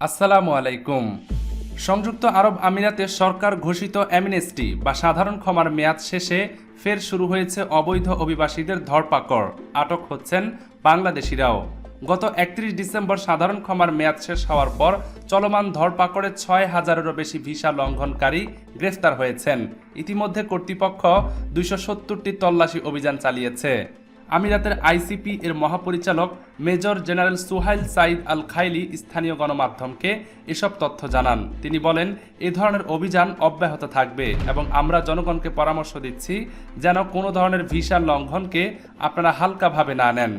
আসসালামু আলাইকুম। সংযুক্ত আরব আমিরাতে সরকার ঘোষিত অ্যামনেস্টি বা সাধারণ ক্ষমার মেয়াদ শেষে ফের শুরু হয়েছে অবৈধ অভিবাসীদের ধরপাকড়। আটক হচ্ছেন বাংলাদেশিরাও। গত একত্রিশ ডিসেম্বর সাধারণ ক্ষমার মেয়াদ শেষ হওয়ার পর চলমান ধরপাকড়ে ছয় হাজারেরও বেশি ভিসা লঙ্ঘনকারী গ্রেফতার হয়েছেন। ইতিমধ্যে কর্তৃপক্ষ দুইশো সত্তরটি তল্লাশি অভিযান চালিয়েছে। আমিরাতের আইসিপি এর মহাপরিচালক major general Suhail Saeed al Khaili স্থানীয় গণমাধ্যমকে এসব তথ্য জানান। তিনি বলেন, এ ধরনের অভিযান অব্যাহত থাকবে এবং আমরা জনগণকে পরামর্শ দিচ্ছি যেন কোনো ধরনের ভিসা লঙ্ঘনকে আপনারা হালকাভাবে না নেন।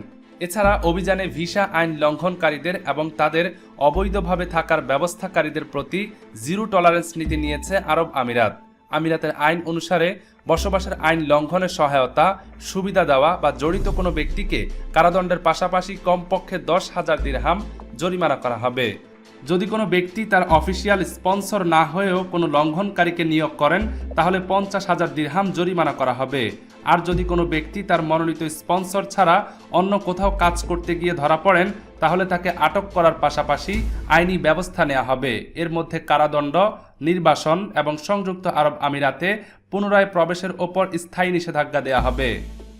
এছাড়া অভিযানে ভিসা আইন লঙ্ঘনকারীদের এবং তাদের অবৈধভাবে থাকার ব্যবস্থাকারীদের প্রতি জিরো টলারেন্স নীতি নিয়েছে আরব আমিরাত। আমিরাতের আইন অনুসারে বসবাসের আইন লঙ্ঘনের সহায়তা, সুবিধা দেওয়া বা জড়িত কোনো ব্যক্তিকে কারাদণ্ডের পাশাপাশি কমপক্ষে দশ হাজার দিরহাম জরিমানা করা হবে। যদি কোনো ব্যক্তি তার অফিসিয়াল স্পন্সর না হয়েও কোনো লঙ্ঘনকারীকে নিয়োগ করেন, তাহলে পঞ্চাশ হাজার দিরহাম জরিমানা করা হবে। আর যদি কোনো ব্যক্তি তার মনোনীত স্পন্সর ছাড়া অন্য কোথাও কাজ করতে গিয়ে ধরা পড়েন, তাহলে তাকে আটক করার পাশাপাশি আইনি ব্যবস্থা নেওয়া হবে। এর মধ্যে কারাদণ্ড, নির্বাসন এবং সংযুক্ত আরব আমিরাতে পুনরায় প্রবেশের ওপর স্থায়ী নিষেধাজ্ঞা দেওয়া হবে।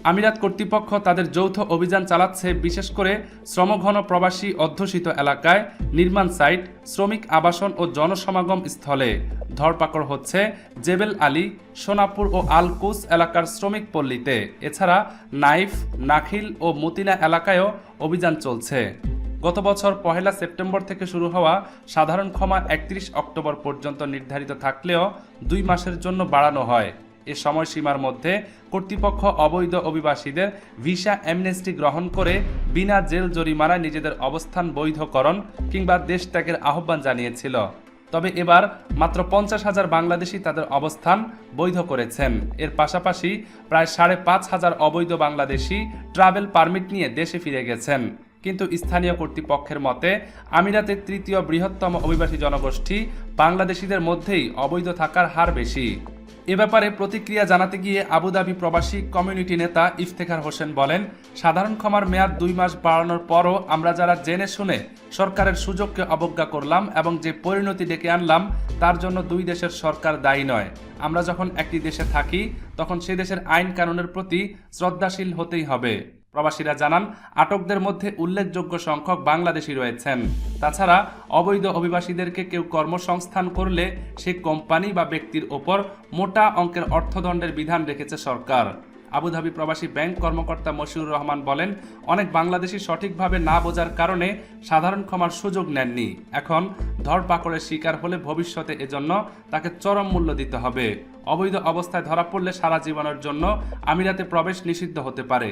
আমিরাত কর্তৃপক্ষ তাদের যৌথ অভিযান চালাচ্ছে, বিশেষ করে শ্রমঘন প্রবাসী অধ্যুষিত এলাকায় নির্মাণ সাইট, শ্রমিক আবাসন ও জনসমাগম স্থলে। ধরপাকড় হচ্ছে জেবেল আলী, সোনাপুর ও আলকুস এলাকার শ্রমিক পল্লীতে। এছাড়া নাইফ, নাখিল ও মতিনা এলাকায়ও অভিযান চলছে। গত বছর পহেলা সেপ্টেম্বর থেকে শুরু হওয়া সাধারণ ক্ষমা একত্রিশ অক্টোবর পর্যন্ত নির্ধারিত থাকলেও দুই মাসের জন্য বাড়ানো হয়। এ সময়সীমার মধ্যে কর্তৃপক্ষ অবৈধ অভিবাসীদের ভিসা অ্যামনেস্টি গ্রহণ করে বিনা জেল জরিমানায় নিজেদের অবস্থান বৈধকরণ কিংবা দেশ ত্যাগের আহ্বান জানিয়েছিল। তবে এবার মাত্র পঞ্চাশ হাজার বাংলাদেশি তাদের অবস্থান বৈধ করেছেন। এর পাশাপাশি প্রায় সাড়ে পাঁচ হাজার অবৈধ বাংলাদেশি ট্রাভেল পারমিট নিয়ে দেশে ফিরে গেছেন। কিন্তু স্থানীয় কর্তৃপক্ষের মতে, আমিরাতের তৃতীয় বৃহত্তম অভিবাসী জনগোষ্ঠী বাংলাদেশিদের মধ্যেই অবৈধ থাকার হার বেশি। এ ব্যাপারে প্রতিক্রিয়া জানাতে গিয়ে আবুধাবি প্রবাসী কমিউনিটি নেতা ইফতেখার হোসেন বলেন, সাধারণ ক্ষমার মেয়াদ দুই মাস বাড়ানোর পরও আমরা যারা জেনে শুনে সরকারের সুযোগকে অবজ্ঞা করলাম এবং যে পরিণতি ডেকে আনলাম, তার জন্য দুই দেশের সরকার দায়ী নয়। আমরা যখন একটি দেশে থাকি, তখন সে দেশের আইন কানুনের প্রতি শ্রদ্ধাশীল হতেই হবে। প্রবাসীরা জানান, আটকদের মধ্যে উল্লেখযোগ্য সংখ্যক বাংলাদেশি রয়েছেন। তাছাড়া অবৈধ অভিবাসীদেরকে কেউ কর্মসংস্থান করলে সে কোম্পানি বা ব্যক্তির ওপর মোটা অঙ্কের অর্থদণ্ডের বিধান রেখেছে সরকার। আবুধাবি প্রবাসী ব্যাংক কর্মকর্তা মশিউর রহমান বলেন, অনেক বাংলাদেশি সঠিকভাবে না বোঝার কারণে সাধারণ ক্ষমার সুযোগ নেননি। এখন ধরপাকড়ের শিকার হলে ভবিষ্যতে এজন্য তাকে চরম মূল্য দিতে হবে। অবৈধ অবস্থায় ধরা পড়লে সারা জীবনের জন্য আমিরাতে প্রবেশ নিষিদ্ধ হতে পারে।